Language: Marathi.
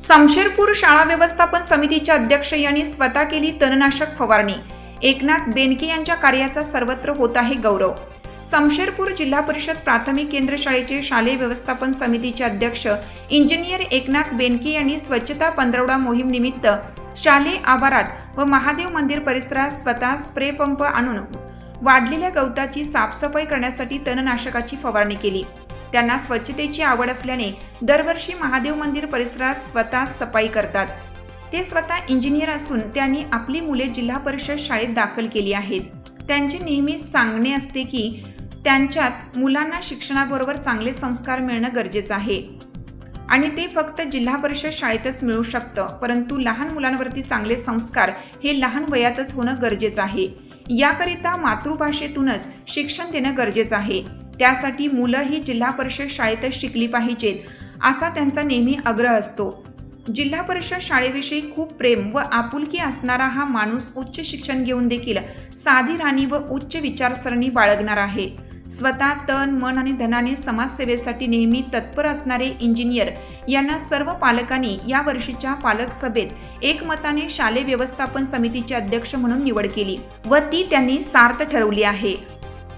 समशेरपूर शाळा व्यवस्थापन समितीचे अध्यक्ष यांनी स्वतः केली तणनाशक फवारणी. एकनाथ बेनके यांच्या कार्याचा सर्वत्र होत आहे गौरव. समशेरपूर जिल्हा परिषद प्राथमिक केंद्र शाळेचे शालेय व्यवस्थापन समितीचे अध्यक्ष इंजिनियर एकनाथ बेनके यांनी स्वच्छता पंधरवडा मोहीमनिमित्त शालेय आवारात व महादेव मंदिर परिसरात स्वतः स्प्रे पंप आणून वाढलेल्या गवताची साफसफाई करण्यासाठी तणनाशकाची फवारणी केली. त्यांना स्वच्छतेची आवड असल्याने दरवर्षी महादेव मंदिर परिसरात स्वतः सफाई करतात. ते स्वतः इंजिनियर असून त्यांनी आपली मुले जिल्हा परिषद शाळेत दाखल केली आहेत. त्यांचे नेहमी सांगणे असते की त्यांच्यात मुलांना शिक्षणाबरोबर चांगले संस्कार मिळणं गरजेचं आहे. आणि ते फक्त जिल्हा परिषद शाळेतच मिळू शकतं परंतु लहान मुलांवरती चांगले संस्कार हे लहान वयातच होणं गरजेचं आहे. याकरिता मातृभाषेतूनच शिक्षण देणं गरजेचं आहे. त्यासाठी मुलं ही जिल्हा परिषद शाळेतच शिकली पाहिजेत असा त्यांचा नेहमी आग्रह असतो. जिल्हा परिषद शाळेविषयी खूप प्रेम व आपुलकी असणारा हा माणूस उच्च शिक्षण घेऊन देखील साधी राणी व उच्च विचारसरणी बाळगणार आहे. स्वतः तन मन आणि धनाने समाजसेवेसाठी नेहमी तत्पर असणारे इंजिनियर यांना सर्व पालकांनी या वर्षीच्या पालक सभेत एकमताने शालेय व्यवस्थापन समितीचे अध्यक्ष म्हणून निवड केली व ती त्यांनी सार्थ ठरवली आहे.